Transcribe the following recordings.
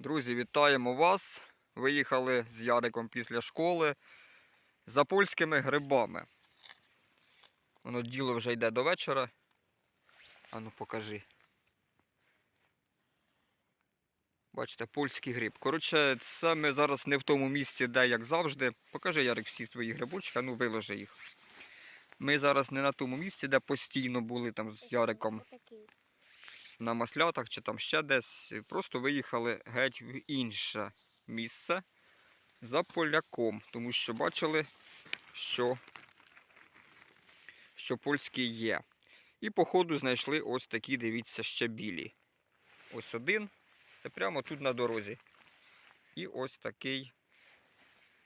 Друзі, вітаємо вас. Виїхали з Яриком після школи за польськими грибами. Воно діло вже йде до вечора. Ану покажи. Бачите, польський гриб. Коротше, це ми зараз не в тому місці, де як завжди. Покажи, Ярик, всі свої грибочки, а ну виложи їх. Ми зараз не на тому місці, де постійно були там з Яриком. На маслятах чи там ще десь. Просто виїхали геть в інше місце за поляком, тому що бачили, що, що польські є. І по ходу знайшли ось такі, дивіться, ще білі. Ось один. Це прямо тут на дорозі. І ось такий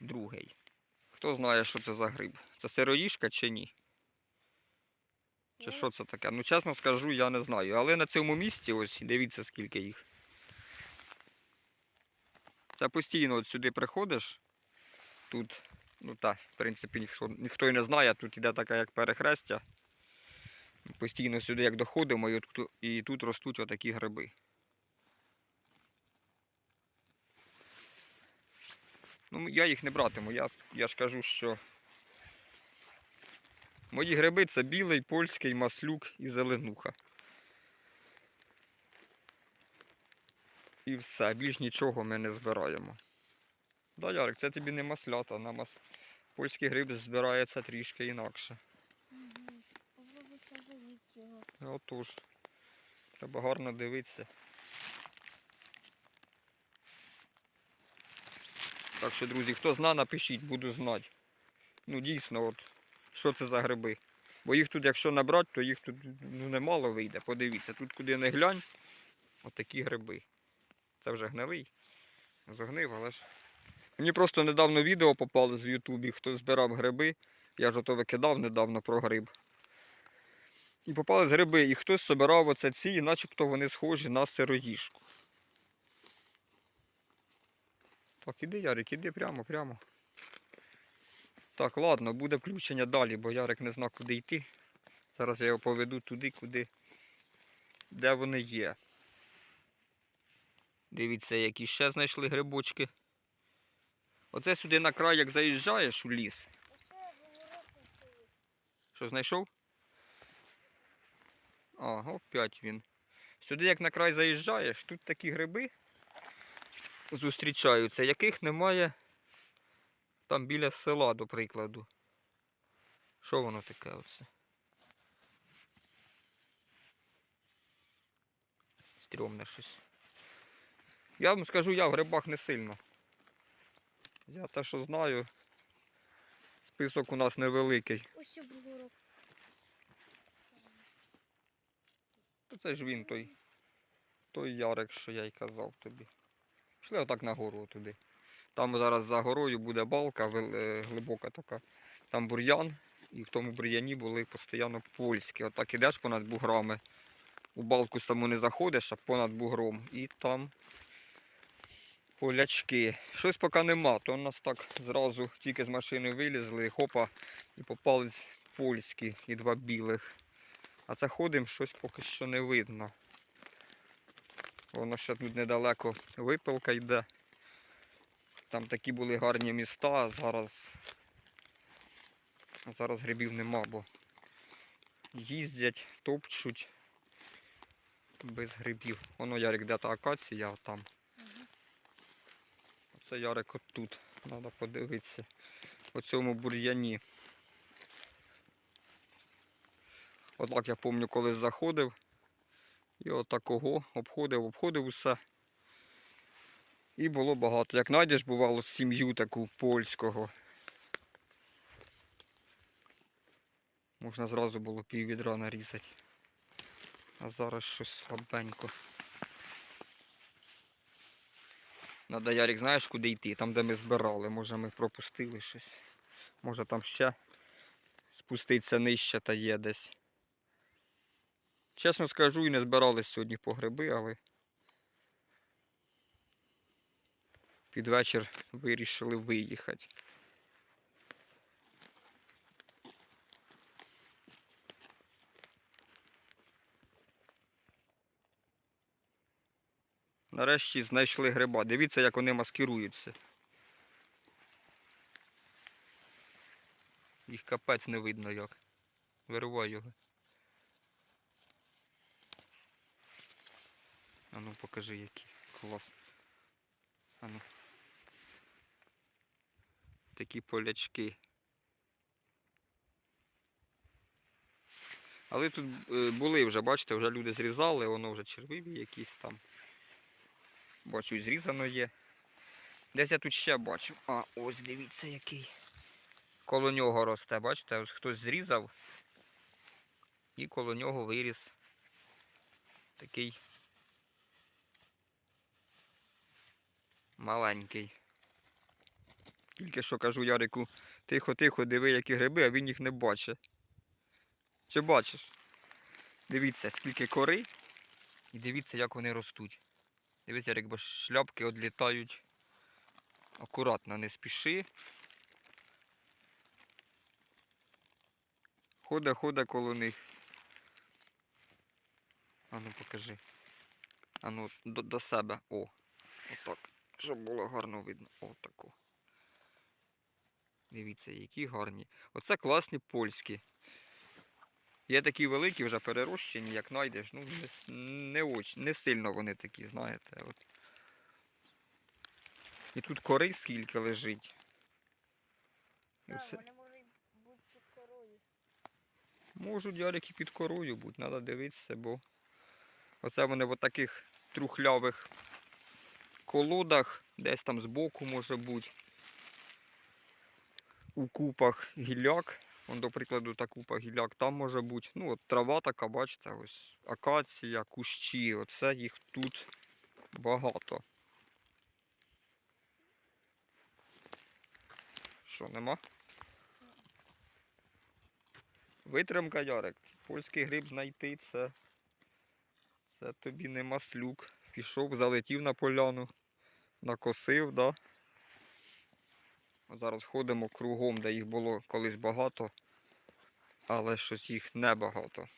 другий. Хто знає, що це за гриб? Це сироїшка чи ні? Чи що це таке? Ну, чесно скажу, я не знаю. Але на цьому місці, ось дивіться, скільки їх. Це постійно от сюди приходиш. Тут, ну так, в принципі, ніхто, ніхто і не знає, тут іде така як перехрестя. Постійно сюди як доходимо, і, от, і тут ростуть отакі гриби. Ну, я їх не братиму, я, я ж кажу, що Мої гриби це білий, польський, маслюк і зеленуха. І все, більш нічого ми не збираємо. Да, Ярик, це тобі не маслята, на мас... польський гриб збирається трішки інакше. Попробуйте. Отож. Треба гарно дивитися. Так що, друзі, хто зна, напишіть, буду знати. Ну дійсно, от, що це за гриби. Бо їх тут, якщо набрати, то їх тут ну, немало вийде. Подивіться, тут куди не глянь, отакі гриби. Це вже гнилий. Загнив, але ж. Мені просто недавно відео попало в Ютубі, хто збирав гриби. Я ж ото викидав недавно про гриб. І попались гриби, і хтось збирав оце ці, і начебто вони схожі на сироїжку. Так, іди, Ярик, іди прямо, прямо. Так, ладно, буде включення далі, бо Ярик не знав, куди йти. Зараз я його поведу туди, куди. Де вони є. Дивіться, які ще знайшли грибочки. Оце сюди на край, як заїжджаєш у ліс. Що знайшов? А, опять він. Сюди, як на край заїжджаєш, тут такі гриби зустрічаються, яких немає там біля села, до прикладу. Що воно таке оце? Стрьомне щось. Я вам скажу, я в грибах не сильно. Я те, що знаю, список у нас невеликий. Ось бугорок. Це ж він той, той Ярик, що я й казав тобі. Пішли отак нагору туди. Там зараз за горою буде балка е, глибока така. Там бур'ян, і в тому бур'яні були постійно польські. Отак ідеш понад буграми. У балку саму не заходиш, а понад бугром. І там полячки. Щось поки нема, то у нас так зразу тільки з машини вилізли, хопа, і попались польські і два білих. А це ходимо, щось поки що не видно. Воно ще тут недалеко випилка йде. Там такі були гарні міста, а зараз, а зараз грибів нема, бо їздять, топчуть без грибів. Воно Ярик де та акація, там. Це Ярик отут. Треба подивитися. У цьому бур'яні. Отак я пам'ятаю, коли заходив. І отакого обходив, обходив усе. І було багато. Як знайдеш, бувало, сім'ю таку польського. Можна зразу було пів відра нарізати. А зараз щось слабенько. Надо, Ярик, знаєш, куди йти? Там, де ми збирали. Може ми пропустили щось. Може там ще спуститься нижче та є десь. Чесно скажу, і не збирались сьогодні по гриби, але під вечір вирішили виїхати. Нарешті знайшли гриба. Дивіться, як вони маскируються. Їх капець не видно як. Виривай його. А ну покажи який. Клас. А ну. Такі полячки. Але тут е, були вже, бачите, вже люди зрізали, воно вже червиві якісь там. Бачу, зрізано є. Десь я тут ще бачу. А, ось дивіться який. Коло нього росте, бачите, ось хтось зрізав. І коло нього виріс такий маленький. Тільки що кажу Ярику, тихо-тихо, диви, які гриби, а він їх не бачить. Чи бачиш? Дивіться, скільки кори, і дивіться, як вони ростуть. Дивіться, якби шляпки відлітають акуратно, не спіши. Ходе коло них. Ану покажи. Ану до, до себе. О, отак. Щоб було гарно видно. Отако. Дивіться, які гарні. Оце класні польські. Є такі великі вже перерощені, як знайдеш. Ну, не, не, оч, не сильно вони такі, знаєте. От. І тут кори скільки лежить. Так, все- вони можуть бути під корою. Можуть ярики під корою бути, треба дивитися, бо оце вони в таких трухлявих колодах, десь там збоку може бути. У купах гілляк. Вон, до прикладу, та купа гілляк там може бути. Ну, от трава така, бачите, ось акація, кущі. Оце їх тут багато. Що, нема? Витримка, Ярик. Польський гриб знайти це. Це тобі не маслюк. Пішов, залетів на поляну, накосив, да? Зараз ходимо кругом, де їх було колись багато, але щось їх небагато.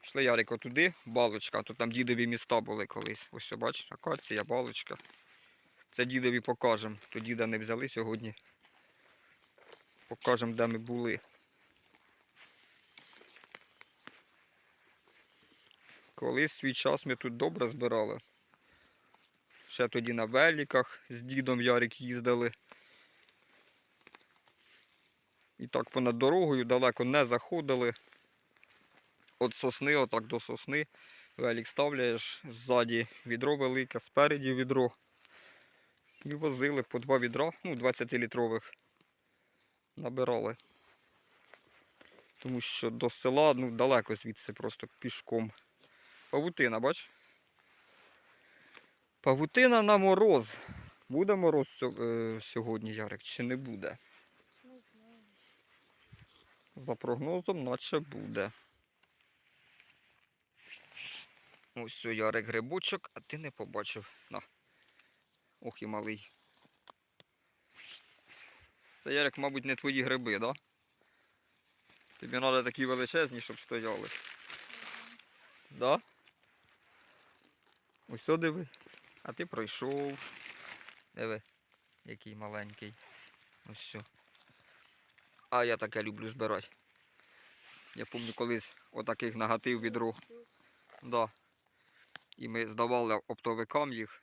Пішли Ярико туди, балочка, то там дідові міста були колись. Ось бачиш, акація, балочка. Це дідові покажемо. То діда не взяли сьогодні. Покажемо, де ми були. Колись свій час ми тут добре збирали. Ще тоді на великах з дідом Ярик їздили. І так понад дорогою далеко не заходили. От сосни, отак до сосни. Велик ставляєш, ззаді відро велике, спереді відро. І возили по два відра, ну 20-літрових. Набирали. Тому що до села ну, далеко звідси просто пішком. Павутина, бач? Павутина на мороз. Буде мороз е, сьогодні, Ярик, чи не буде? За прогнозом, наче буде. Ось все, Ярик грибочок, а ти не побачив. На. Ох і малий. Це Ярик, мабуть, не твої гриби, да? Тобі треба такі величезні, щоб стояли. Да? Ось о, диви. А ти пройшов. Диви, який маленький. Ось все. А я таке люблю збирати. Я пам'ятаю колись отаких нагатив відро. Да. І ми здавали оптовикам їх,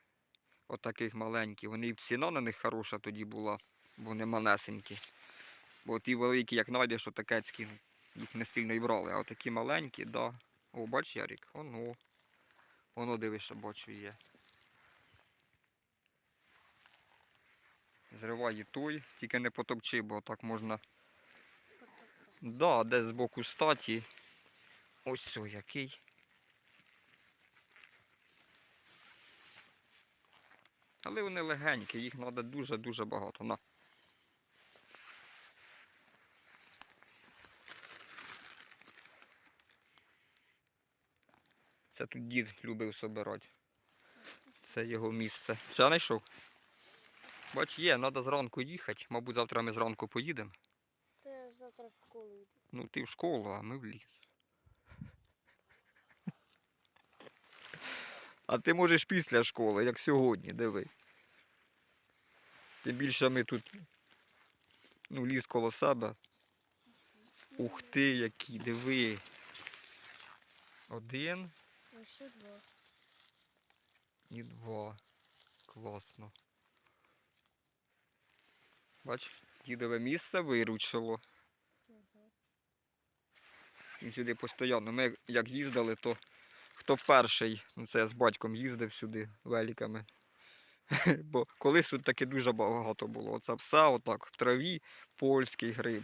отаких маленьких. Вони і ціна на них хороша тоді була, бо вони малесенькі. Бо ті великі, як знайдеш, отакецькі, їх не сильно і брали. А отакі маленькі, да. О, бач, Ярік, воно. Воно дивишся, бачу є. Зривай і той, тільки не потопчи, бо так можна. Да, десь збоку статі. Ось о, який. Але вони легенькі, їх треба дуже-дуже багато. На. Це тут дід любив собирати. Це його місце. Ще знайшов? Бач, є, треба зранку їхати. Мабуть, завтра ми зранку поїдемо. То я завтра в школу йду. Ну, ти в школу, а ми в ліс. А ти можеш після школи, як сьогодні, диви. Тим більше ми тут ну, ліс коло себе. Ух ти, які, диви. Один Ну, ще два. і два. Класно. Бач, дідове місце виручило. Він сюди постійно. Ми як їздили, то хто перший, ну це я з батьком їздив сюди великами. Бо колись тут таки дуже багато було. Оце все отак в траві, польський гриб.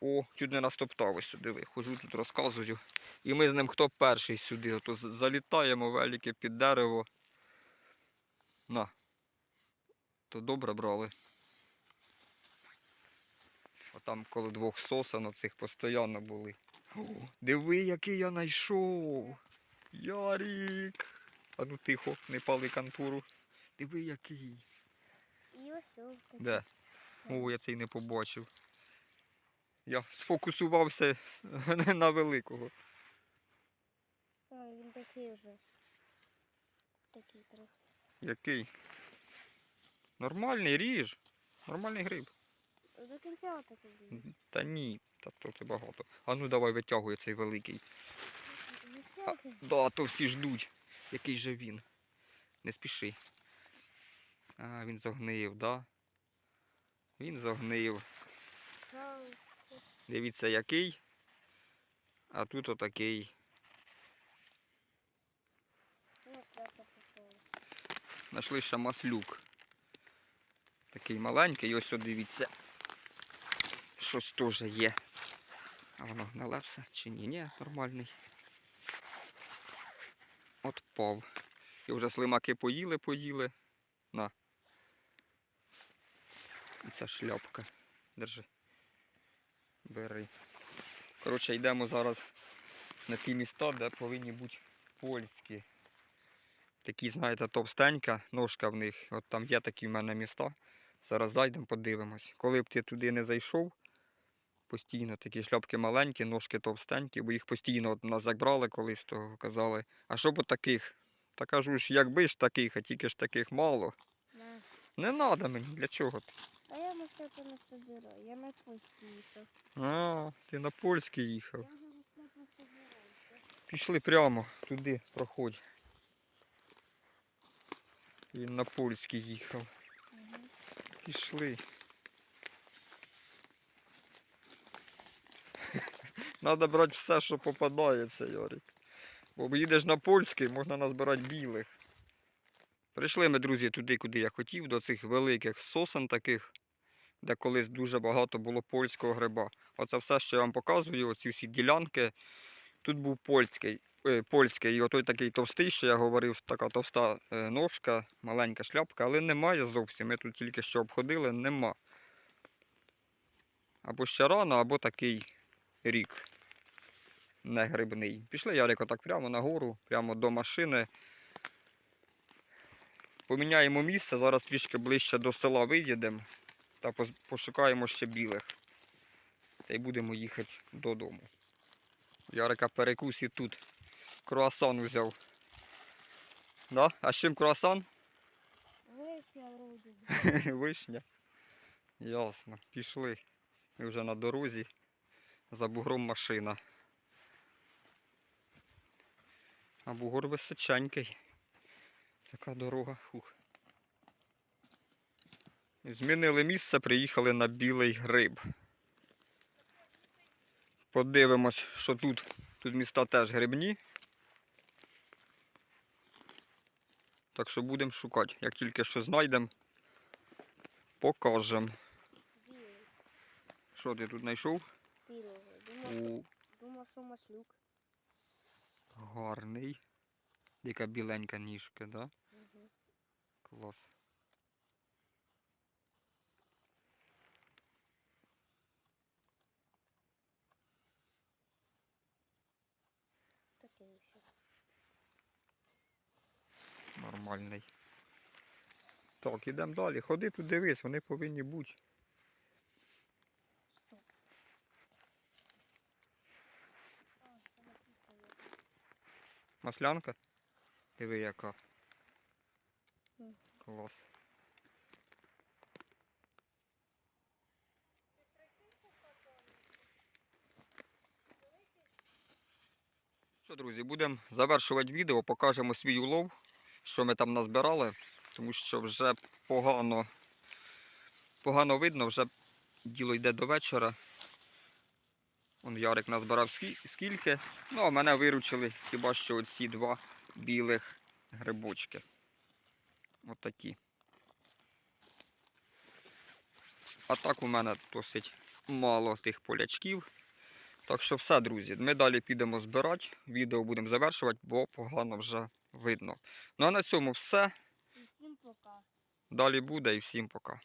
О, чуть не настоптав ось сюди. диви, Хожу тут розказую. І ми з ним хто перший сюди. Ото залітаємо велике під дерево. На. То добре брали. Там коло двох сосен оцих постійно були. О, диви, який я знайшов. Ярік. А ну тихо, не пали контуру. Диви, який. І ось о. Де? О, я цей не побачив. Я сфокусувався на великого. А, він такий вже. Такий трохи. Який? Нормальний ріж. Нормальний гриб. До кінця такий буде. Та ні, та це багато. А ну давай витягуй цей великий. Витягуй. Да, то всі ждуть. Який же він? Не спіши. А, він загнив, да? Він загнив. Дивіться, який. А тут отакий. Знайшли ще маслюк. Такий маленький, ось дивіться. Щось теж є. А воно гнале все чи ні? Ні, нормальний. Отпав. І вже слимаки поїли, поїли. На. Ця шляпка. Держи. Бери. Коротше, йдемо зараз на ті міста, де повинні бути польські такі, знаєте, товстенька, ножка в них. От там є такі в мене міста. Зараз зайдемо, подивимось. Коли б ти туди не зайшов, постійно такі шляпки маленькі, ножки товстенькі, бо їх постійно от нас як брали колись, то казали, а що б таких? Та кажу ж, якби ж таких, а тільки ж таких мало. На. Не треба мені, для чого ти? А я на маслята не собираю. Я на польський їхав. А, ти на польський їхав. Я собираю. Пішли прямо туди, проходь. Він на польський їхав. Угу. Пішли. Надо брати все, що попадається, Ярик. Бо їдеш на польський, можна назбирати білих. Прийшли ми, друзі, туди, куди я хотів, до цих великих сосен таких, де колись дуже багато було польського гриба. Оце все, що я вам показую, оці всі ділянки. Тут був польський, е, польський, і отой такий товстий, що я говорив, така товста е, ножка, маленька шляпка, але немає зовсім. Ми тут тільки що обходили, нема. Або ще рано, або такий рік. Не грибний. Пішли Ярик отак прямо нагору, прямо до машини. Поміняємо місце, зараз трішки ближче до села виїдемо та пошукаємо ще білих. Та й будемо їхати додому. Ярика перекус і тут. Круасан взяв. Да? А з чим круасан? Вишня вроді. Вишня. Ясно. Пішли. Ми вже на дорозі. За бугром машина. А бугор височенький. Така дорога. Фух. Змінили місце, приїхали на білий гриб. Подивимось, що тут. Тут міста теж грибні. Так що будемо шукати. Як тільки що знайдемо, покажемо. Що ти тут знайшов? Думав, У думав, що маслюк. гарний. Яка біленька ніжка, да? Угу. Клас. Такий ще. Нормальний. Так, ідемо далі. Ходи тут дивись, вони повинні бути. Стоп. А, це маслюк є. Маслянка? Диви яка. Клас. Що, друзі, будемо завершувати відео, покажемо свій улов, що ми там назбирали, тому що вже погано, погано видно, вже діло йде до вечора. Он Ярик назбирав скільки. Ну, а мене виручили хіба що оці два білих грибочки. Отакі. А так у мене досить мало тих полячків. Так що все, друзі, ми далі підемо збирати. Відео будемо завершувати, бо погано вже видно. Ну а на цьому все. І всім пока. Далі буде і всім пока.